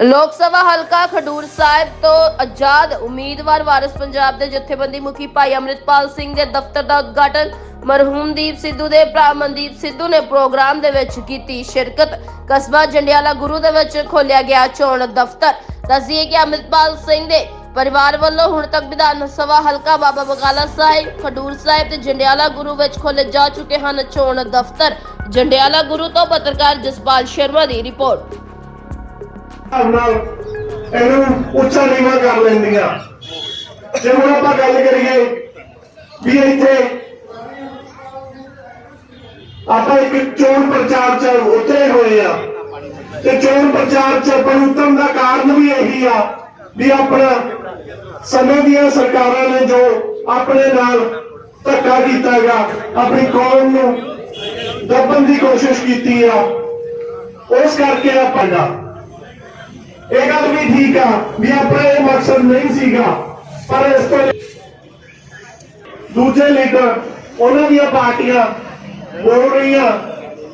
ਲੋਕ ਸਭਾ ਹਲਕਾ ਖਡੂਰ ਸਾਹਿਬ ਤੋਂ ਆਜ਼ਾਦ ਉਮੀਦਵਾਰ ਵਾਰਿਸ ਪੰਜਾਬ ਦੇ ਜਥੇਬੰਦੀ ਮੁਖੀ ਭਾਈ ਅਮਰਿਤਪਾਲ ਸਿੰਘ ਦੇ ਦਫ਼ਤਰ ਦਾ ਉਦਘਾਟਨ ਮਰਹੂਮ ਦੀਪ ਸਿੱਧੂ ਦੇ ਭਰਾ ਮਨਦੀਪ ਸਿੱਧੂ ਨੇ ਪ੍ਰੋਗਰਾਮ ਦੇ ਵਿੱਚ ਕੀਤੀ ਸ਼ਿਰਕਤ। ਕਸਬਾ ਜੰਡਿਆਲਾ ਗੁਰੂ ਦੇ ਵਿੱਚ ਖੋਲਿਆ ਗਿਆ ਚੋਣ ਦਫ਼ਤਰ। ਦੱਸੀਏ ਕਿ ਅਮਰਿਤਪਾਲ ਸਿੰਘ ਦੇ ਪਰਿਵਾਰ ਵੱਲੋਂ ਹੁਣ ਤੱਕ ਵਿਧਾਨ ਸਭਾ ਹਲਕਾ ਬਾਬਾ ਬਗਾਲਾ ਸਾਹਿਬ, ਖਡੂਰ ਸਾਹਿਬ ਤੇ ਜੰਡਿਆਲਾ ਗੁਰੂ ਵਿੱਚ ਖੋਲੇ ਜਾ ਚੁੱਕੇ ਹਨ ਚੋਣ ਦਫ਼ਤਰ। ਜੰਡਿਆਲਾ ਗੁਰੂ ਤੋਂ ਪੱਤਰਕਾਰ ਜਸਪਾਲ ਸ਼ਰਮਾ ਦੀ ਰਿਪੋਰਟ। ਨਾਲ ਇਹਨੂੰ ਉੱਚਾ ਨੀਵਾ ਕਰ ਲੈਂਦੀਆਂ। ਜੇ ਹੁਣ ਆਪਾਂ ਗੱਲ ਕਰੀਏ ਵੀ ਇੱਥੇ ਆਪਾਂ ਇੱਕ ਚੋਣ ਪ੍ਰਚਾਰ ਚ ਉਤਰੇ ਹੋਏ ਆ ਤੇ ਚੋਣ ਪ੍ਰਚਾਰ ਚ ਬਣਤਮ ਦਾ ਕਾਰਨ ਵੀ ਇਹੀ ਆ ਵੀ ਆਪਣਾ ਸਮੇਂ ਦੀਆਂ ਸਰਕਾਰਾਂ ਨੇ ਜੋ ਆਪਣੇ ਨਾਲ ਧੱਕਾ ਕੀਤਾਗਾ ਆਪਣੀ ਕੌਮ ਨੂੰ ਦੱਬਣ ਦੀ ਕੋਸ਼ਿਸ਼ ਕੀਤੀ ਆ, ਉਸ ਕਰਕੇ ਆਪਾਂ ਦਾ ਇਹ ਗੱਲ ਵੀ ਠੀਕ ਆ ਵੀ ਆਪਣਾ ਇਹ ਮਕਸਦ ਨਹੀਂ ਸੀਗਾ, ਪਰ ਇਸ ਤੋਂ ਦੂਜੇ ਲੀਡਰ, ਉਹਨਾਂ ਦੀਆਂ ਪਾਰਟੀਆਂ ਬੋਲ ਰਹੀਆਂ।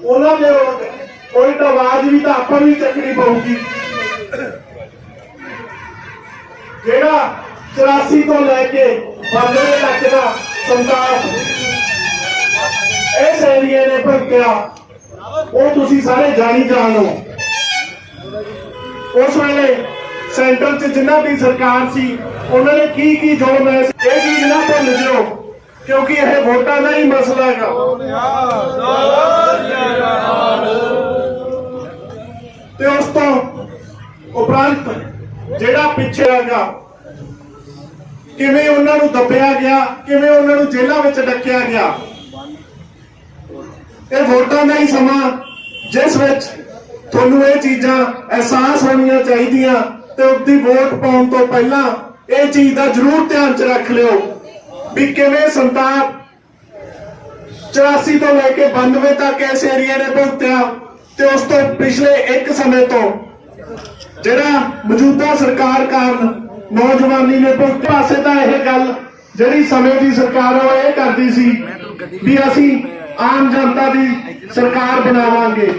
ਉਹਨਾਂ ਦੇ ਕੋਈ ਤਾਂ ਆਵਾਜ਼ ਵੀ ਤਾਂ ਆਪਾਂ ਵੀ ਚੱਕਣੀ ਪਊਗੀ। ਜਿਹੜਾ 84 ਤੋਂ ਲੈ ਕੇ 92 ਤੱਕ ਦਾ ਸੰਤਾਪ ਇਹ ਏਰੀਏ ਨੇ ਭੁਗਤਿਆ ਉਹ ਤੁਸੀਂ ਸਾਰੇ ਜਾਣੀ ਜਾਣੋ। ਉਸ ਵੇਲੇ ਸੈਂਟਰ 'ਚ ਜਿੰਨਾ ਵੀ ਸਰਕਾਰ ਸੀ, ਉਹਨਾਂ ਨੇ ਕੀ ਕੀ ਜੋ ਮੈਂ ਇਹ ਚੀਜ਼ ਨਾ ਭੁੱਲ ਜਿਓ, ਕਿਉਂਕਿ ਇਹ ਵੋਟਾਂ ਦਾ ਹੀ ਮਸਲਾ ਹੈਗਾ। ਤੇ ਉਸ ਤੋਂ ਉਪਰੰਤ ਜਿਹੜਾ ਪਿੱਛੇ ਹੈਗਾ ਕਿਵੇਂ ਉਹਨਾਂ ਨੂੰ ਦੱਬਿਆ ਗਿਆ, ਕਿਵੇਂ ਉਹਨਾਂ ਨੂੰ ਜੇਲ੍ਹਾਂ ਵਿੱਚ ਡੱਕਿਆ ਗਿਆ, ਇਹ ਵੋਟਾਂ ਦਾ ਹੀ ਸਮਾਂ ਜਿਸ ਵਿੱਚ ਤੁਹਾਨੂੰ ਇਹ ਚੀਜ਼ਾਂ ਅਹਿਸਾਸ ਹੋਣੀਆਂ ਚਾਹੀਦੀਆਂ ਤੇ ਉਸਦੀ ਵੋਟ ਪਾਉਣ ਤੋਂ ਪਹਿਲਾਂ ਇਹ ਚੀਜ਼ ਦਾ ਜ਼ਰੂਰ ਧਿਆਨ 'ਚ ਰੱਖ ਲਿਓ ਵੀ ਕਿਵੇਂ ਸੰਤਾਪ 84 ਤੋਂ ਲੈ ਕੇ 92 ਤੱਕ ਇਸ ਏਰੀਆ ਨੇ ਭੁਗਤਿਆ ਤੇ ਉਸ ਤੋਂ ਪਿਛਲੇ ਇੱਕ ਸਮੇਂ ਤੋਂ ਜਿਹੜਾ ਮੌਜੂਦਾ ਸਰਕਾਰ ਕਾਰਨ ਨੌਜਵਾਨੀ ਨੇ ਭੁਗਤੇ ਪਾਸੇ ਤਾਂ ਇਹ ਗੱਲ ਜਿਹੜੀ ਸਮੇਂ ਦੀ ਸਰਕਾਰ ਉਹ ਇਹ ਕਰਦੀ ਸੀ ਵੀ ਅਸੀਂ ਆਮ ਜਨਤਾ ਦੀ ਸਰਕਾਰ ਬਣਾਵਾਂਗੇ।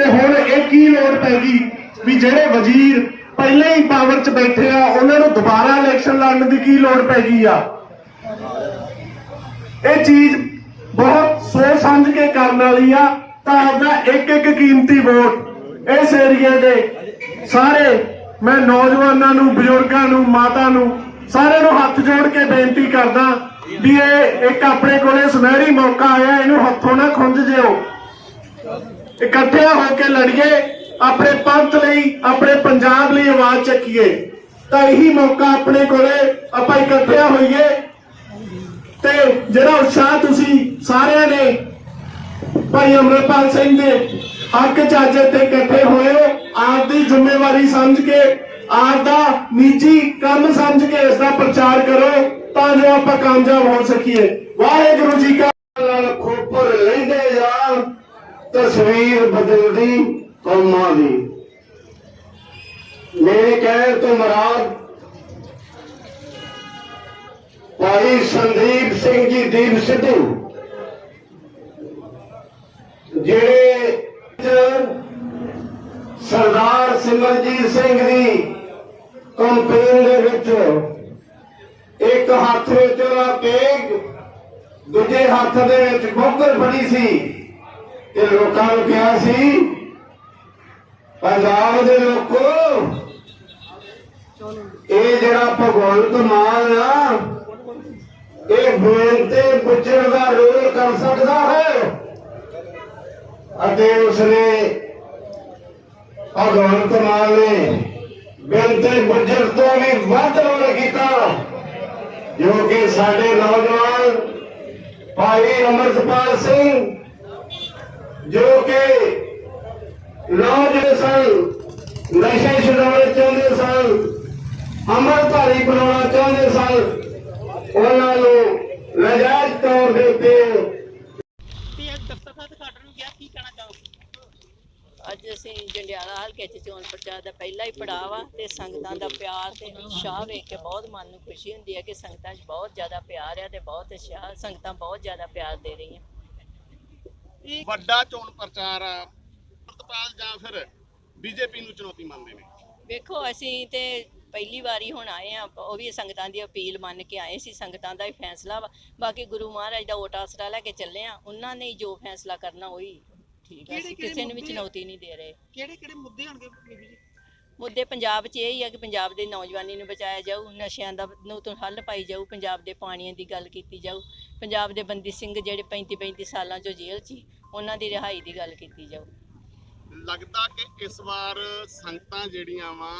ਤੇ ਹੁਣ ਇਹ ਕੀ ਲੋੜ ਪੈ ਗਈ? ਵੀ ਜਿਹੜੇ ਵਜ਼ੀਰ ਪਹਿਲਾਂ ਹੀ ਪਾਵਰ 'ਚ ਬੈਠੇ ਆ, ਉਹਨਾਂ ਨੂੰ ਦੁਬਾਰਾ ਇਲੈਕਸ਼ਨ ਲੜਨ ਦੀ ਕੀ ਲੋੜ ਪੈ ਗਈ ਆ? ਇਹ ਚੀਜ਼ ਬਹੁਤ ਸੋਚ ਸਮਝ ਕੇ ਕਰਨ ਵਾਲੀ ਆ, ਤਾਂ ਆਪਦਾ ਇੱਕ ਇੱਕ ਕੀਮਤੀ ਵੋਟ ਇਸ ਏਰੀਏ ਦੇ ਸਾਰੇ, ਮੈਂ ਨੌਜਵਾਨਾਂ ਨੂੰ, ਬਜ਼ੁਰਗਾਂ ਨੂੰ, ਮਾਤਾ ਨੂੰ, ਸਾਰਿਆਂ ਨੂੰ ਹੱਥ ਜੋੜ ਕੇ ਬੇਨਤੀ ਕਰਦਾ ਵੀ ਇਹ ਇੱਕ ਆਪਣੇ ਕੋਲੇ ਸੁਨਹਿਰੀ ਮੌਕਾ ਆਇਆ, ਇਹਨੂੰ ਹੱਥੋਂ ਨਾ ਖੁੰਝ ਜਿਓ। ਇਕੱਠੇ ਹੋ ਕੇ ਲੜੀਏ, ਆਪਣੇ ਪੰਥ ਲਈ, ਆਪਣੇ ਪੰਜਾਬ ਲਈ ਆਵਾਜ਼ ਚੱਕੀਏ। ਤਾਂ ਇਹੀ ਮੌਕਾ ਆਪਣੇ ਕੋਲੇ ਆਪਾਂ ਇਕੱਠੇ ਹੋਈਏ। ਤੇ ਜਿਹੜਾ ਉਤਸ਼ਾਹ ਤੁਸੀਂ ਸਾਰਿਆਂ ਨੇ, ਭਾਈ ਅਮਰਪਾਲ ਸਿੰਘ ਦੇ ਹੱਕ ਚ ਤੇ ਇਕੱਠੇ ਹੋਏ ਹੋ ਆਪਦੀ ਜ਼ਿੰਮੇਵਾਰੀ ਸਮਝ ਕੇ ਆਪਦਾ ਨਿੱਜੀ ਕੰਮ ਸਮਝ ਕੇ ਇਸ ਦਾ ਪ੍ਰਚਾਰ ਕਰੋ, ਤਾਂ ਜੋ ਆਪਾਂ ਕਾਮਯਾਬ ਹੋ ਸਕੀਏ। ਵਾਹਿਗੁਰੂ ਜੀ ਕਾ ਨਾਲ ਖੋਪਰ ਲੈਂਦੇ ਜਾਣ ਤਸਵੀਰ ਬਦਲਦੀ ਕੌਮਾਂ ਦੀ। ਮੇਰੇ ਕਹਿਣ ਤੋਂ ਮਰਾਦ, ਭਾਈ ਸੰਦੀਪ ਸਿੰਘ ਜੀ, ਦੀਪ ਸਿੱਧੂ, ਜਿਹੜੇ ਸਰਦਾਰ ਸਿਮਰਜੀਤ ਸਿੰਘ ਦੀ ਕੰਪੇਨ ਦੇ ਵਿੱਚ ਇੱਕ ਹੱਥ ਵਿੱਚ ਉਹਦਾ ਕੇਕ, ਦੂਜੇ ਹੱਥ ਦੇ ਵਿੱਚ ਬੋਕਰ ਫੜੀ ਸੀ। ਤੇ ਲੋਕਾਂ ਨੂੰ ਕਿਹਾ ਸੀ, ਪੰਜਾਬ ਦੇ ਲੋਕੋ, ਇਹ ਜਿਹੜਾ ਭਗਵੰਤ ਮਾਨ ਆ, ਇਹ ਬੇਨਤੀ ਪੁੱਛਣ ਦਾ ਰੋਲ ਕਰ ਸਕਦਾ ਹੈ। ਅਤੇ ਉਸਨੇ ਭਗਵੰਤ ਮਾਨ ਨੇ ਬੇਨਤੀ ਪੁੱਛਣ ਤੋਂ ਵੀ ਵੱਧ ਰੋਲ ਕੀਤਾ, ਜੋ ਕਿ ਸਾਡੇ ਨੌਜਵਾਨ ਭਾਈ ਅਮਰਪਾਲ ਸਿੰਘ ਜੋ ਕਿ ਨੌਜਵਾਨ ਸਨ ਨਸ਼ੇ ਛਡਾਉਣੇ ਚਾਹੁੰਦੇ ਸਨ ਅੰਮ੍ਰਿਤਧਾਰੀ ਬਣਾਉਣਾ ਚਾਹੁੰਦੇ ਸਨ ਉਹਨਾਂ ਨੂੰ ਨਜਾਇਜ਼ ਤੌਰ ਦੇ ਉੱਤੇ ਤੇ ਅੱਜ ਦਫ਼ਤਰ ਦਾ ਉਦਘਾਟਨ ਨੂੰ ਗਿਆ ਕੀ ਕਹਿਣਾ ਚਾਹੋਗੇ? ਅੱਜ ਅਸੀਂ ਜੰਡਿਆਲਾ ਹਲਕੇ 'ਚ ਚੋਣ ਪ੍ਰਚਾਰ ਦਾ ਪਹਿਲਾ ਹੀ ਪੜਾਅ ਵਾ ਤੇ ਸੰਗਤਾਂ ਦਾ ਪਿਆਰ ਤੇ ਉਤਸ਼ਾਹ ਵੇਖ ਕੇ ਬਹੁਤ ਮਨ ਨੂੰ ਖੁਸ਼ੀ ਹੁੰਦੀ ਹੈ ਕਿ ਸੰਗਤਾਂ 'ਚ ਬਹੁਤ ਜ਼ਿਆਦਾ ਪਿਆਰ ਆ ਤੇ ਬਹੁਤ ਉਤਸ਼ਾਹ ਸੰਗਤਾਂ ਬਹੁਤ ਜ਼ਿਆਦਾ ਪਿਆਰ ਦੇ ਰਹੀਆਂ। ਵੱਡਾ ਚੋਣ ਪ੍ਰਚਾਰ ਆ ਅੰਮ੍ਰਿਤਪਾਲ ਜਾਂ ਫਿਰ ਬੀਜੇਪੀ ਨੂੰ ਚੁਣੌਤੀ ਮੰਨਦੇ ਨੇ? ਵੇਖੋ ਅਸੀਂ ਤੇ ਪਹਿਲੀ ਵਾਰੀ ਹੁਣ ਆਏ ਆ ਉਹ ਵੀ ਸੰਗਤਾਂ ਦੀ ਅਪੀਲ ਮੰਨ ਕੇ ਆਏ ਸੀ ਸੰਗਤਾਂ ਦਾ ਹੀ ਫੈਸਲਾ ਵਾ। ਬਾਕੀ ਗੁਰੂ ਮਹਾਰਾਜ ਦਾ ਓਟ ਆਸਰਾ ਲੈ ਕੇ ਚੱਲੇ ਆ ਉਹਨਾਂ ਨੇ ਜੋ ਫੈਸਲਾ ਕਰਨਾ ਉਹੀ ਠੀਕ ਅਸੀਂ ਕਿਹੜੇ-ਕਿਹੜੇ ਕਿਸੇ ਨੂੰ ਵੀ ਚੁਣੌਤੀ ਨਹੀਂ ਦੇ ਰਹੇ। ਕਿਹੜੇ ਕਿਹੜੇ ਮੁੱਦੇ ਹੋਣਗੇ ਬੀਬੀ ਜੀ? ਮੁੱਦੇ ਪੰਜਾਬ 'ਚ ਇਹ ਹੀ ਆ ਕਿ ਪੰਜਾਬ ਦੇ ਨੌਜਵਾਨੀ ਨੂੰ ਬਚਾਇਆ ਜਾਊ ਨਸ਼ਿਆਂ ਦਾ ਨੂੰ ਤੋਂ ਹੱਲ ਪਾਈ ਜਾਊ ਪੰਜਾਬ ਦੇ ਪਾਣੀਆਂ ਦੀ ਗੱਲ ਕੀਤੀ ਜਾਊ ਪੰਜਾਬ ਦੇ ਬੰਦੀ ਸਿੰਘ ਜਿਹੜੇ 35 35 ਸਾਲਾਂ ਚੋਂ ਜੇਲ੍ਹ 'ਚ ਉਹਨਾਂ ਦੀ ਰਿਹਾਈ ਦੀ ਗੱਲ ਕੀਤੀ ਜਾਊ। ਲੱਗਦਾ ਕਿ ਇਸ ਵਾਰ ਸੰਗਤਾਂ ਜਿਹੜੀਆਂ ਵਾ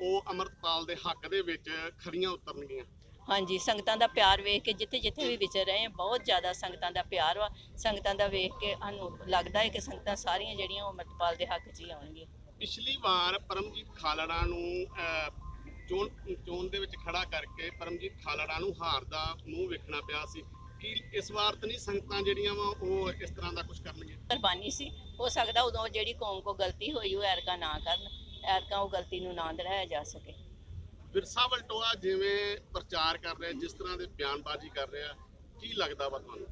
ਉਹ ਅਮਰਤਪਾਲ ਦੇ ਹੱਕ ਦੇ ਵਿੱਚ ਖਰੀਆਂ ਉਤਰਨਗੀਆਂ। ਹਾਂਜੀ ਸੰਗਤਾਂ ਦਾ ਪਿਆਰ ਵੇਖ ਕੇ ਜਿੱਥੇ ਜਿੱਥੇ ਵੀ ਵਿਚਰ ਰਹੇ ਆ ਬਹੁਤ ਜ਼ਿਆਦਾ ਸੰਗਤਾਂ ਦਾ ਪਿਆਰ ਵਾ। ਸੰਗਤਾਂ ਦਾ ਵੇਖ ਕੇ ਸਾਨੂੰ ਲੱਗਦਾ ਹੈ ਕਿ ਸੰਗਤਾਂ ਸਾਰੀਆਂ ਜਿਹੜੀਆਂ ਉਹ ਅਮਰਤਪਾਲ ਦੇ ਹੱਕ 'ਚ ਹੀ ਆਉਣਗੀਆਂ। ਪਿਛਲੀ ਵਾਰ ਪਰਮਜੀਤ ਖਾਲੜਾ ਨੂੰ ਚੋਣ ਚੋਣ ਦੇ ਵਿੱਚ ਖੜਾ ਕਰਕੇ ਪਰਮਜੀਤ ਖਾਲੜਾ ਨੂੰ ਹਾਰ ਦਾ ਮੂੰਹ ਵੇਖਣਾ ਪਿਆ ਸੀ। ਕਿ ਇਸ ਵਾਰ ਤਾਂ ਨਹੀਂ ਸੰਗਤਾਂ ਜਿਹੜੀਆਂ ਵਾ ਉਹ ਇਸ ਤਰ੍ਹਾਂ ਦਾ ਕੁਝ ਕਰਨਗੀਆਂ? ਕੁਰਬਾਨੀ ਸੀ। ਹੋ ਸਕਦਾ ਉਦੋਂ ਜਿਹੜੀ ਕੌਮ ਕੋ ਗਲਤੀ ਹੋਈ ਉਹ ਐਰਕਾ ਨਾ ਕਰਨ ਐਰਕਾ ਉਹ ਗਲਤੀ ਨੂੰ ਨਾ ਦੜਾਇਆ ਜਾ ਸਕੇ। ਵਿਰਸਾ ਵਲਟੋਆ ਜਿਵੇਂ ਪ੍ਰਚਾਰ ਕਰ ਰਿਹਾ ਜਿਸ ਤਰ੍ਹਾਂ ਦੇ ਬਿਆਨਬਾਜ਼ੀ ਕਰ ਰਿਹਾ ਕੀ ਲੱਗਦਾ ਵਾ ਤੁਹਾਨੂੰ?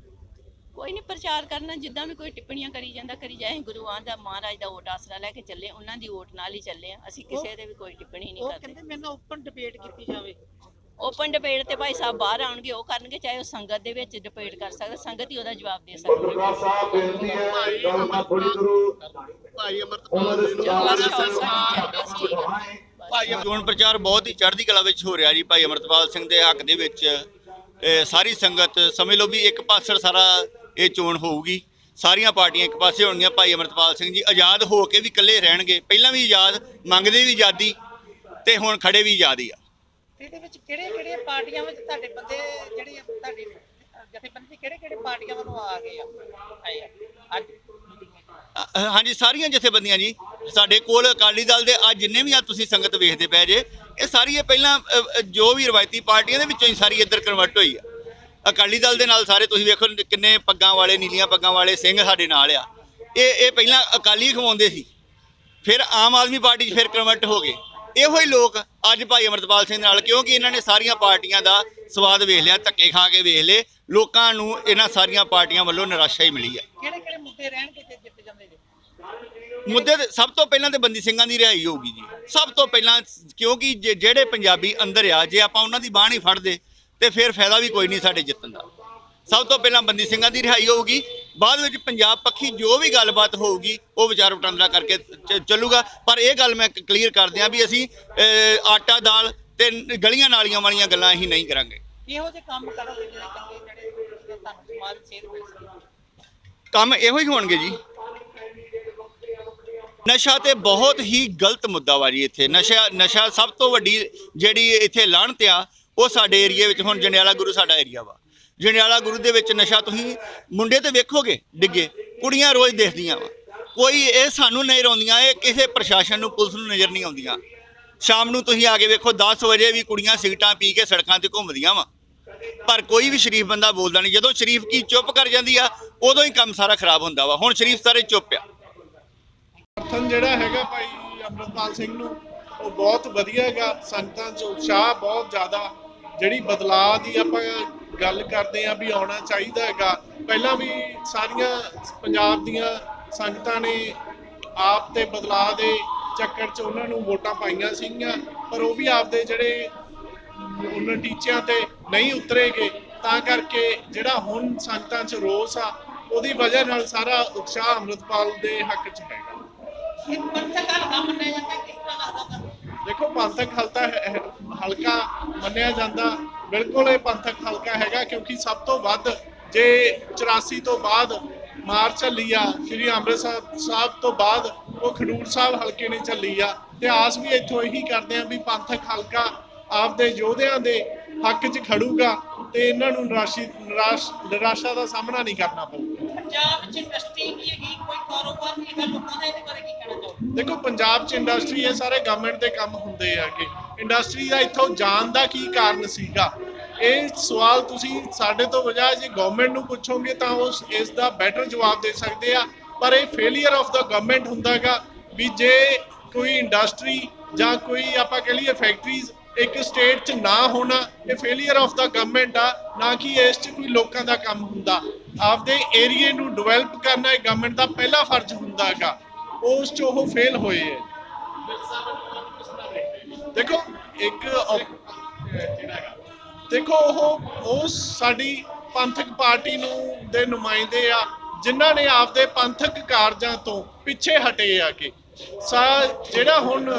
ਕੋਈ ਨਹੀਂ ਪ੍ਰਚਾਰ ਕਰਨਾ ਜਿੱਦਾਂ ਵੀ ਕੋਈ ਟਿੱਪਣੀਆਂ ਕਰੀ ਜਾਂਦਾ ਕਰੀ ਜਾਏ ਗੁਰੂਆਂ ਦਾ ਮਹਾਰਾਜ ਦਾ ਓਟ ਆਸਰਾ ਲੈ ਕੇ ਚੱਲੇ ਉਹਨਾਂ ਦੀ ਓਟ ਨਾਲ ਹੀ ਚੱਲੇ ਆ। ਅਸੀਂ ਕਿਸੇ ਦੇ ਵੀ ਕੋਈ ਟਿੱਪਣੀ ਨਹੀਂ ਉਹ ਕਹਿੰਦੇ ਮੇਰੇ ਨਾਲ ਓਪਨ ਡਿਬੇਟ ਕੀਤੀ ਜਾਵੇ। ਓਪਨ ਡਿਬੇਟ ਤੇ ਭਾਈ ਸਾਹਿਬ ਬਾਹਰ ਆਉਣਗੇ ਉਹ ਕਰਨਗੇ ਚਾਹੇ ਉਹ ਸੰਗਤ ਦੇ ਵਿੱਚ ਡਿਬੇਟ ਕਰ ਸਕਦਾ ਸੰਗਤ ਹੀ ਉਹਦਾ ਜਵਾਬ ਦੇ ਸਕਦੀ ਹੈ। ਸਾਹਿਬ ਬੇਨਤੀ ਹੈ ਗੱਲ ਨਾ ਥੋੜੀ ਕਰੋ। ਭਾਈ ਉਹਨਾਂ ਅਮਰਤਪਾਲ ਦੇ ਜੀ ਨੂੰ ਸਵਾਲ ਬਸ, ਦੇ। ਭਾਈ ਚੋਣ ਪ੍ਰਚਾਰ ਬਹੁਤ ਹੀ ਚੜ੍ਹਦੀ ਕਲਾ ਵਿੱਚ ਹੋ ਰਿਹਾ ਜੀ ਭਾਈ ਅਮਰਤਪਾਲ ਸਿੰਘ ਦੇ ਹੱਕ ਦੇ ਵਿੱਚ। ਇਹ ਸਾਰੀ ਸੰਗਤ ਸਮਝ ਲਓ ਵੀ ਇੱਕ ਪਾਸੜ ਸਾਰਾ ਇਹ ਚੋਣ ਹੋਊਗੀ। ਸਾਰੀਆਂ ਪਾਰਟੀਆਂ ਇੱਕ ਪਾਸੇ ਹੋਣਗੀਆਂ ਭਾਈ ਅਮਰਤਪਾਲ ਸਿੰਘ ਜੀ। ਆਜ਼ਾਦ ਹੋ ਕੇ ਵੀ ਇਕੱਲੇ ਰਹਿਣਗੇ। ਪਹਿਲਾਂ ਵੀ ਆਜ਼ਾਦ ਮੰਗਦੇ ਵੀ ਆਜ਼ਾਦੀ ਤੇ ਹੁਣ ਖੜੇ ਵੀ ਆਜ਼ਾਦ ਹੀ ਆ ਇਹਦੇ ਵਿੱਚ ਕਿਹੜੇ ਕਿਹੜੇ ਪਾਰਟੀਆਂ ਵਿੱਚ ਤੁਹਾਡੇ ਬੰਦੇ ਜਿਹੜੇ ਤੁਹਾਡੇ ਜਥੇਬੰਦੀ ਕਿਹੜੇ ਕਿਹੜੇ ਪਾਰਟੀਆਂ ਵੱਲੋਂ ਆ ਗਏ ਆ? ਅੱਜ। ਹਾਂਜੀ ਸਾਰੀਆਂ ਜਥੇਬੰਦੀਆਂ ਜੀ। ਸਾਡੇ ਕੋਲ ਅਕਾਲੀ ਦਲ ਦੇ ਅੱਜ ਜਿੰਨੇ ਵੀ ਆ ਤੁਸੀਂ ਸੰਗਤ ਵੇਖਦੇ ਪਏ ਜੇ ਇਹ ਸਾਰੀ ਇਹ ਪਹਿਲਾਂ ਜੋ ਵੀ ਰਵਾਇਤੀ ਪਾਰਟੀਆਂ ਦੇ ਵਿੱਚੋਂ ਹੀ ਸਾਰੀ ਇੱਧਰ ਕਨਵਰਟ ਹੋਈ ਆ। ਅਕਾਲੀ ਦਲ ਦੇ ਨਾਲ ਸਾਰੇ ਤੁਸੀਂ ਵੇਖੋ ਕਿੰਨੇ ਪੱਗਾਂ ਵਾਲੇ ਨੀਲੀਆਂ ਪੱਗਾਂ ਵਾਲੇ ਸਿੰਘ ਸਾਡੇ ਨਾਲ ਆ। ਇਹ ਇਹ ਪਹਿਲਾਂ ਅਕਾਲੀ ਖਵਾਉਂਦੇ ਸੀ। ਫਿਰ ਆਮ ਆਦਮੀ ਪਾਰਟੀ 'ਚ ਫਿਰ ਕਨਵਰਟ ਹੋ ਗਏ। ਇਹੋ ਹੀ ਲੋਕ ਅੱਜ ਭਾਈ ਅਮਰਤਪਾਲ ਸਿੰਘ ਨਾਲ ਕਿਉਂਕਿ ਇਹਨਾਂ ਨੇ ਸਾਰੀਆਂ ਪਾਰਟੀਆਂ ਦਾ ਸਵਾਦ ਵੇਖ ਲਿਆ ਧੱਕੇ ਖਾ ਕੇ ਵੇਖ ਲਏ। ਲੋਕਾਂ ਨੂੰ ਇਹਨਾਂ ਸਾਰੀਆਂ ਪਾਰਟੀਆਂ ਵੱਲੋਂ ਨਿਰਾਸ਼ਾ ਹੀ ਮਿਲੀ ਹੈ ਕਿਹੜੇ ਕਿਹੜੇ ਮੁੱਦੇ ਰਹਿਣਗੇ ਜਿੱਤ ਜਾਂਦੇ ਮੁੱਦੇ ਸਭ ਤੋਂ ਪਹਿਲਾਂ ਤੇ ਬੰਦੀ ਸਿੰਘਾਂ ਦੀ ਰਿਹਾਈ ਹੋਊਗੀ ਜੀ। ਸਭ ਤੋਂ ਪਹਿਲਾਂ ਕਿਉਂਕਿ ਜਿਹੜੇ ਪੰਜਾਬੀ ਅੰਦਰ ਆ ਜੇ ਆਪਾਂ ਉਹਨਾਂ ਦੀ ਬਾਹ ਨਹੀਂ ਫੜਦੇ ਤੇ ਫਿਰ ਫਾਇਦਾ ਵੀ ਕੋਈ ਨਹੀਂ ਸਾਡੇ ਜਿੱਤਣ ਦਾ। ਸਭ ਤੋਂ ਪਹਿਲਾਂ ਬੰਦੀ ਸਿੰਘਾਂ ਦੀ ਰਿਹਾਈ ਹੋਊਗੀ ਬਾਅਦ ਵਿੱਚ ਪੰਜਾਬ ਪੱਖੀ ਜੋ ਵੀ ਗੱਲਬਾਤ ਹੋਊਗੀ ਉਹ ਵਿਚਾਰ ਵਟਾਂਦਰਾ ਕਰਕੇ ਚੱਲੂਗਾ। ਪਰ ਇਹ ਗੱਲ ਮੈਂ ਕਲੀਅਰ ਕਰ ਦਿਆਂ ਵੀ ਅਸੀਂ ਆਟਾ ਦਾਲ ਤੇ ਗਲੀਆਂ ਨਾਲੀਆਂ ਵਾਲੀਆਂ ਗੱਲਾਂ ਅਸੀਂ ਨਹੀਂ ਕਰਾਂਗੇ। ਇਹੋ ਜਿਹੇ ਕੰਮ ਕਰੋਗੇ ਜਿਹੜੇ ਚੰਗੇ ਜਿਹੜੇ ਜਿਹੜੇ ਤੁਹਾਨੂੰ ਸਮਾਜ ਸੇਧ ਮਿਲ ਸਕੇ ਕੰਮ ਇਹੋ ਹੀ ਹੋਣਗੇ ਜੀ। ਨਸ਼ਾ ਤੇ ਬਹੁਤ ਹੀ ਗਲਤ ਮੁੱਦਾ ਵਾ ਜੀ ਇੱਥੇ। ਨਸ਼ਾ ਨਸ਼ਾ ਸਭ ਤੋਂ ਵੱਡੀ ਜਿਹੜੀ ਇੱਥੇ ਲਾਹਣਤ ਆ ਉਹ ਸਾਡੇ ਏਰੀਏ ਵਿੱਚ ਹੁਣ ਜੰਡਿਆਲਾ ਗੁਰੂ ਸਾਡਾ ਏਰੀਆ ਵਾ। ਜੰਡਿਆਲਾ ਗੁਰੂ ਦੇ ਵਿੱਚ ਨਸ਼ਾ ਤੁਸੀਂ ਮੁੰਡੇ ਤੇ ਵੇਖੋਗੇ, ਡਿੱਗੇ, ਕੁੜੀਆਂ ਰੋਜ਼ ਦੇਖਦੀਆਂ ਵਾ। ਕੋਈ ਇਹ ਸਾਨੂੰ ਨਹੀਂ ਰੋਂਦੀਆਂ, ਇਹ ਕਿਸੇ ਪ੍ਰਸ਼ਾਸਨ ਨੂੰ, ਪੁਲਿਸ ਨੂੰ ਨਜ਼ਰ ਨਹੀਂ ਆਉਂਦੀਆਂ। ਸ਼ਾਮ ਨੂੰ ਤੁਸੀਂ ਆ ਕੇ ਵੇਖੋ 10 ਵਜੇ ਵੀ ਕੁੜੀਆਂ ਸਿਗਟਾਂ ਪੀ ਕੇ ਸੜਕਾਂ ਤੇ ਘੁੰਮਦੀਆਂ ਵਾ। ਪਰ ਕੋਈ ਵੀ ਸ਼ਰੀਫ ਬੰਦਾ ਬੋਲਦਾ ਨਹੀਂ। ਜਦੋਂ ਸ਼ਰੀਫ ਕੀ ਚੁੱਪ ਕਰ ਜਾਂਦੀ ਆ, ਉਦੋਂ ਹੀ ਕੰਮ ਸਾਰਾ ਖਰਾਬ ਹੁੰਦਾ ਵਾ। ਹੁਣ ਸ਼ਰੀਫ ਸਾਰੇ ਚੁੱਪ ਆ। ਸਮਰਥਨ ਜਿਹੜਾ ਹੈਗਾ ਭਾਈ ਅਮਰਪਾਲ ਸਿੰਘ ਨੂੰ, ਉਹ ਬਹੁਤ ਵਧੀਆ ਹੈਗਾ। ਸੰਗਤਾਂ 'ਚ ਉਤਸ਼ਾਹ ਬਹੁਤ ਜ਼ਿਆਦਾ। ਜਿਹੜੀ ਬਦਲਾਅ ਦੀ ਆਪਾਂ ਗੱਲ ਕਰਦੇ ਆ ਵੀ ਆਉਣਾ ਚਾਹੀਦਾ ਹੈਗਾ ਪਹਿਲਾਂ ਵੀ ਸਾਰੀਆਂ ਪੰਜਾਬ ਦੀਆਂ ਸੰਗਤਾਂ ਨੇ ਆਪ ਤੇ ਬਦਲਾਅ ਦੇ ਚੱਕਰ 'ਚ ਉਹਨਾਂ ਨੂੰ ਵੋਟਾਂ ਪਾਈਆਂ ਸੀਗੀਆਂ ਪਰ ਉਹ ਵੀ ਆਪਦੇ ਜਿਹੜੇ ਉਹਨਾਂ ਟੀਚਿਆਂ ਤੇ ਨਹੀਂ ਉਤਰੇਗੇ ਤਾਂ ਕਰਕੇ ਜਿਹੜਾ ਹੁਣ ਸੰਗਤਾਂ 'ਚ ਰੋਸ ਆ ਉਹਦੀ ਵਜ੍ਹਾ ਨਾਲ ਸਾਰਾ ਉਤਸ਼ਾਹ ਅੰਮ੍ਰਿਤਪਾਲ ਦੇ ਹੱਕ 'ਚ ਹੈਗਾ। ਇਹ ਪੰਥਕ ਹਲਕਾ ਮੰਨਿਆ ਜਾਂਦਾ ਕਿਸ ਤਰ੍ਹਾਂ ਲੱਗਦਾ ਦੇਖੋ ਪੰਥਕ ਹਲਕਾ ਹੈ- ਹਲਕਾ ਮੰਨਿਆ ਜਾਂਦਾ। ਬਿਲਕੁਲ ਇਹ ਪੰਥਕ ਹਲਕਾ ਹੈਗਾ ਕਿਉਂਕਿ ਸਭ ਤੋਂ ਵੱਧ ਜੇ 84 ਤੋਂ ਬਾਅਦ ਮਾਰ ਚੱਲੀ ਆ, ਸ਼੍ਰੀ ਅੰਮ੍ਰਿਤਸਰ ਸਾਹਿਬ ਤੋਂ ਬਾਅਦ ਉਹ ਖਡੂਰ ਸਾਹਿਬ ਹਲਕੇ ਨੇ ਚੱਲੀ ਆ। ਤੇ ਆਸ ਵੀ ਇੱਥੋਂ ਇਹੀ ਕਰਦੇ ਆ ਵੀ ਪੰਥਕ ਹਲਕਾ ਆਪਦੇ ਯੋਧਿਆਂ ਦੇ ਹੱਕ 'ਚ ਖੜੂਗਾ ਤੇ ਇਹਨਾਂ ਨੂੰ ਨਿਰਾਸ਼ੀ ਨਿਰਾਸ਼ ਨਿਰਾਸ਼ਾ ਦਾ ਸਾਹਮਣਾ ਨਹੀਂ ਕਰਨਾ ਪਊਗਾ ਪੰਜਾਬ ਵਿੱਚ ਇੰਡਸਟਰੀ ਨਹੀਂ ਹੈਗੀ? ਕੋਈ ਕਾਰੋਬਾਰ ਨਹੀਂ ਹੈਗਾ, ਲੋਕਾਂ ਦਾ ਇਹਦੇ ਬਾਰੇ ਕੀ ਕਹਿਣਾ ਚਾਹੋਗੇ? ਦੇਖੋ, ਪੰਜਾਬ 'ਚ ਇੰਡਸਟਰੀ ਇਹ ਸਾਰੇ ਗਵਰਨਮੈਂਟ ਦੇ ਕੰਮ ਹੁੰਦੇ ਆਗੇ ਇੰਡਸਟਰੀ ਦਾ ਇੱਥੋਂ ਜਾਣ ਦਾ ਕੀ ਕਾਰਨ ਸੀਗਾ? ਇਹ ਸਵਾਲ ਤੁਸੀਂ ਸਾਡੇ ਤੋਂ ਵਜ੍ਹਾ ਜੇ ਗਵਰਨਮੈਂਟ ਨੂੰ ਪੁੱਛੋਗੇ ਤਾਂ ਉਸ, ਇਸ ਦਾ ਬੈਟਰ ਜਵਾਬ ਦੇ ਸਕਦੇ ਆ। ਪਰ ਇਹ ਫੇਲਿਅਰ ਆਫ ਦਾ ਗਵਰਨਮੈਂਟ ਹੁੰਦਾਗਾ ਵੀ ਜੇ ਕੋਈ ਇੰਡਸਟਰੀ ਜਾਂ ਕੋਈ ਆਪਾਂ ਕਹ ਲਈਏ ਫੈਕਟਰੀਜ਼ ਇੱਕ ਸਟੇਟ 'ਚ ਨਾ ਹੋਣਾ, ਇਹ ਫੇਲਿਅਰ ਆਫ ਦਾ ਗਵਰਨਮੈਂਟ ਆ, ਨਾ ਕਿ ਇਸ 'ਚ ਕੋਈ ਲੋਕਾਂ ਦਾ ਕੰਮ ਹੁੰਦਾ। ਆਪਦੇ ਏਰੀਏ ਨੂੰ ਡਿਵੈਲਪ ਕਰਨਾ ਇਹ ਗਵਰਨਮੈਂਟ ਦਾ ਪਹਿਲਾ ਫਰਜ਼ ਹੁੰਦਾਗਾ ਉਸ 'ਚ ਉਹ ਫੇਲ ਹੋਏ ਹੈ। ਦੇਖੋ, ਇੱਕ ਦੇਖੋ, ਉਹ ਉਹ ਸਾਡੀ ਪੰਥਕ ਪਾਰਟੀ ਨੂੰ ਦੇ ਨੁਮਾਇੰਦੇ ਆ, ਜਿਨ੍ਹਾਂ ਨੇ ਆਪਦੇ ਪੰਥਕ ਕਾਰਜਾਂ ਤੋਂ ਪਿੱਛੇ ਹਟੇ ਆ ਕੇ। ਸਾ, ਜਿਹੜਾ ਹੁਣ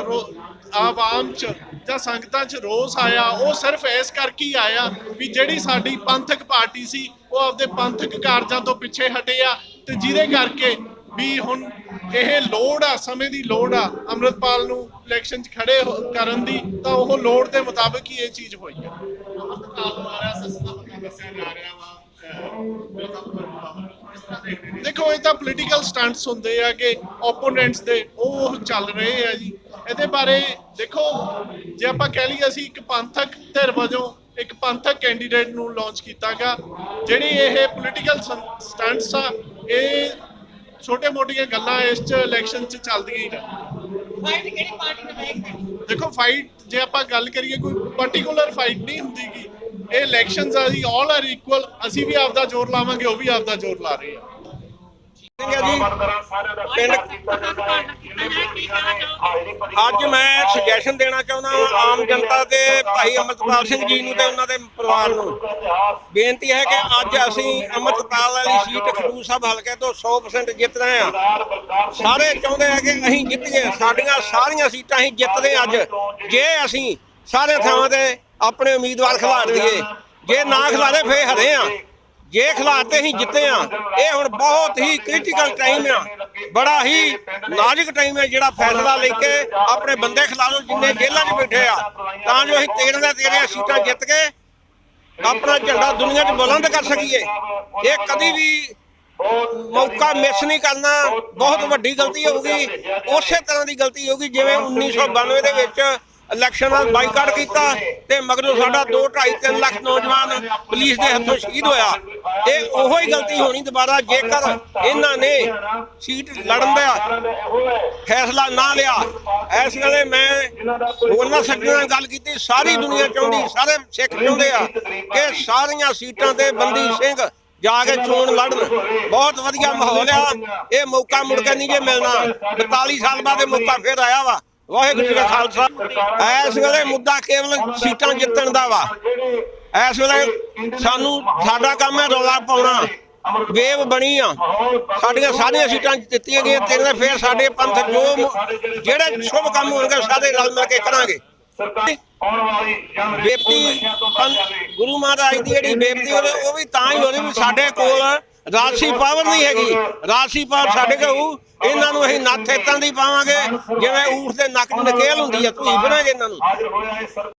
ਆਵਾਮ ਚ ਜਾਂ ਸੰਗਤਾਂ ਚ ਰੋਸ ਆਇਆ, ਉਹ ਸਿਰਫ ਇਸ ਕਰਕੇ ਹੀ ਆਇਆ ਵੀ ਜਿਹੜੀ ਸਾਡੀ ਪੰਥਕ ਪਾਰਟੀ ਸੀ, ਉਹ ਆਪਦੇ ਪੰਥਕ ਕਾਰਜਾਂ ਤੋਂ ਪਿੱਛੇ ਹਟੇ ਆ ਤੇ ਜਿਹਦੇ ਕਰਕੇ ਵੀ ਹੁਣ ਇਹ ਲੋੜ ਆ, ਸਮੇਂ ਦੀ ਲੋੜ ਆ ਅੰਮ੍ਰਿਤਪਾਲ ਨੂੰ ਇਲੈਕਸ਼ਨ 'ਚ ਖੜੇ ਕਰਨ ਦੀ, ਤਾਂ ਉਹ ਲੋੜ ਦੇ ਮੁਤਾਬਕ ਹੀ ਇਹ ਚੀਜ਼ ਹੋਈ ਆ। ਅਮਰਪਾਲ ਨੂੰ ਆਰਐਸਐਸ ਦਾ ਦੱਸਿਆ ਜਾ ਰਿਹਾ ਵਾ ਦੇਖੋ, ਇਹ ਤਾਂ ਪੋਲੀਟੀਕਲ ਸਟੰਟਸ ਹੁੰਦੇ ਆ ਕਿ ਓਪੋਨੈਂਟਸ ਦੇ, ਉਹ ਚੱਲ ਰਹੇ ਆ ਜੀ। ਇਹਦੇ ਬਾਰੇ ਦੇਖੋ ਜੇ ਆਪਾਂ ਕਹਿ ਲਈਏ ਅਸੀਂ ਇੱਕ ਪੰਥਕ ਧਿਰ ਵਜੋਂ ਇੱਕ ਪੰਥਕ ਕੈਂਡੀਡੇਟ ਨੂੰ ਲਾਂਚ ਕੀਤਾਗਾ ਜਿਹੜੀ ਇਹ ਪੋਲੀਟੀਕਲ ਸਟੰਟਸ ਆ ਇਹ ਛੋਟੇ-ਮੋਟੀਆਂ ਗੱਲਾਂ ਇਸ ਚ ਇਲੈਕਸ਼ਨ ਚ ਚੱਲਦੀਆਂ ਹੀ ਨੇ ਫਾਈਟ ਕਿਹੜੀ ਪਾਰਟੀ ਨਾਲ ਰਹੇਗੀ ਦੇਖੋ ਫਾਈਟ ਜੇ ਆਪਾਂ ਗੱਲ ਕਰੀਏ ਕੋਈ ਪਾਰਟਿਕੂਲਰ ਫਾਈਟ ਨਹੀਂ ਹੁੰਦੀ ਗੀ ਇਹ ਇਲੈਕਸ਼ਨਸ ਆ ਜੀ ਆਲ ਆਰ ਇਕੁਅਲ ਅਸੀਂ ਵੀ ਆਪਦਾ ਜ਼ੋਰ ਲਾਵਾਂਗੇ ਉਹ ਵੀ ਆਪਦਾ ਜ਼ੋਰ ਲਾ ਰਹੇ ਆ। ਸਿੰਘ ਹੈ ਜੀ। ਪਿੰਡ ਅੱਜ ਮੈਂ ਸੁਜੈਸ਼ਨ ਦੇਣਾ ਚਾਹੁੰਦਾ ਹਾਂ ਆਮ ਜਨਤਾ ਤੇ ਭਾਈ ਅਮਰਤਪਾਲ ਸਿੰਘ ਜੀ ਨੂੰ ਤੇ ਉਹਨਾਂ ਦੇ ਪਰਿਵਾਰ ਨੂੰ। ਬੇਨਤੀ ਹੈ ਕਿ ਅੱਜ ਅਸੀਂ ਅਮਰਤਪਾਲ ਵਾਲੀ ਸੀਟ ਖਡੂਰ ਸਾਹਿਬ ਹਲਕੇ ਤੋਂ 100% ਜਿੱਤ ਰਹੇ ਹਾਂ। ਸਾਰੇ ਚਾਹੁੰਦੇ ਆ ਕਿ ਅਸੀਂ ਜਿੱਤੀਏ। ਸਾਡੀਆਂ ਸਾਰੀਆਂ ਸੀਟਾਂ ਅਸੀਂ ਜਿੱਤਦੇ ਅੱਜ। ਜੇ ਅਸੀਂ ਸਾਰੇ ਥਾਵਾਂ ਤੇ ਆਪਣੇ ਉਮੀਦਵਾਰ ਖਿਲਾਰ ਦਈਏ। ਜੇ ਨਾ ਖਿਲਾਰੇ ਫੇਰ ਹਰੇ ਆ ਜੇ ਖਿਲਾਤੇ ਅਸੀਂ ਜਿੱਤੇ ਆ ਇਹ ਹੁਣ ਬਹੁਤ ਹੀ ਕ੍ਰਿਟੀਕਲ ਟਾਈਮ ਆ। ਬੜਾ ਹੀ ਨਾਜ਼ੁਕ ਟਾਈਮ ਹੈ ਜਿਹੜਾ ਫੈਸਲਾ ਲੈ ਕੇ ਆਪਣੇ ਬੰਦੇ ਖਿਲਾ ਲਓ, ਜਿੰਨੇ ਜੇਲ੍ਹਾਂ 'ਚ ਬੈਠੇ ਆ। ਤਾਂ ਜੋ ਅਸੀਂ ਤੇੜੀਆਂ ਦਾ ਤੇੜੀਆਂ ਸੀਟਾਂ ਜਿੱਤ ਕੇ ਆਪਣਾ ਝੰਡਾ ਦੁਨੀਆ 'ਚ ਬੁਲੰਦ ਕਰ ਸਕੀਏ। ਇਹ ਕਦੀ ਵੀ ਮੌਕਾ ਮਿਸ ਨਹੀਂ ਕਰਨਾ। ਬਹੁਤ ਵੱਡੀ ਗਲਤੀ ਹੋਊਗੀ ਉਸੇ ਤਰ੍ਹਾਂ ਦੀ ਗਲਤੀ ਹੋਊਗੀ ਜਿਵੇਂ 1992 ਦੇ ਵਿੱਚ ਇਲੈਕਸ਼ਨ ਦਾ ਬਾਈਕਾਟ ਕੀਤਾ ਤੇ ਮਗਰੋਂ ਸਾਡਾ 2 2.5 3 ਲੱਖ ਨੌਜਵਾਨ ਪੁਲਿਸ ਦੇ ਹੱਥੋਂ ਸ਼ਹੀਦ ਹੋਇਆ। ਇਹ ਉਹੋ ਹੀ ਗਲਤੀ ਹੋਣੀ ਦੁਬਾਰਾ ਜੇਕਰ ਇਹਨਾਂ ਨੇ ਸੀਟ ਲੜਨ ਦਾ ਫੈਸਲਾ ਨਾ ਲਿਆ। ਇਸ ਵੇਲੇ ਮੈਂ ਹੋਰਨਾਂ ਸੱਜਣਾਂ ਨਾਲ ਗੱਲ ਕੀਤੀ, ਸਾਰੀ ਦੁਨੀਆ ਚਾਹੁੰਦੀ, ਸਾਰੇ ਸਿੱਖ ਚਾਹੁੰਦੇ ਆ ਕਿ ਸਾਰੀਆਂ ਸੀਟਾਂ ਤੇ ਬੰਦੀ ਸਿੰਘ ਜਾ ਕੇ ਚੋਣ ਲੜਨ। ਬਹੁਤ ਵਧੀਆ ਮਾਹੌਲ ਆ। ਇਹ ਮੌਕਾ ਮੁੜ ਕੇ ਨਹੀਂ ਜੇ ਮਿਲਣਾ। 42 ਸਾਲ ਬਾਅਦ ਇਹ ਮੌਕਾ ਫੇਰ ਆਇਆ ਵਾ। ਵਾਹਿਗੁਰੂ ਜੀ ਕਾ ਖਾਲਸਾ। ਇਸ ਵੇਲੇ ਮੁੱਦਾ ਕੇਵਲ ਸੀਟਾਂ ਜਿੱਤਣ ਦਾ ਵਾ। ਇਸ ਵੇਲੇ ਸਾਨੂੰ ਸਾਡਾ ਕੰਮ ਹੈ ਰੌਲਾ ਪਾਉਣਾ। ਵੇਵ ਬਣੀ ਆ। ਸਾਡੀਆਂ ਸਾਰੀਆਂ ਸੀਟਾਂ ਜਿੱਤੀਆਂ ਗਈਆਂ। ਤੇ ਨਾਲ ਫੇਰ ਸਾਡੇ ਪੰਥ ਜੋ ਜਿਹੜੇ ਸ਼ੁਭ ਕੰਮ ਹੋਣਗੇ ਸਾਰੇ ਰਲ ਮਿਲ ਕੇ ਕਰਾਂਗੇ। ਬੇਪਤੀ ਗੁਰੂ ਮਹਾਰਾਜ ਦੀ ਜਿਹੜੀ ਬੇਪਤੀ ਉਹ ਵੀ ਤਾਂ ਹੀ ਹੋਣੀ ਵੀ ਸਾਡੇ ਕੋਲ ਰਾਸ਼ੀ ਪਾਵਰ ਨਹੀਂ ਹੈਗੀ। ਰਾਸ਼ੀ ਪਾਵਰ ਛੱਡ ਕੋਲ ਹੋਊ, ਇਹਨਾਂ ਨੂੰ ਅਸੀਂ ਨੱਥ ਇਤਾਂ ਦੀ ਪਾਵਾਂਗੇ। ਜਿਵੇਂ ਊਠ ਦੇ ਨੱਕ 'ਚ ਨਕੇਲ ਹੁੰਦੀ ਆ ਤੁਸੀਂ ਬਣਾਗੇ ਇਹਨਾਂ ਨੂੰ।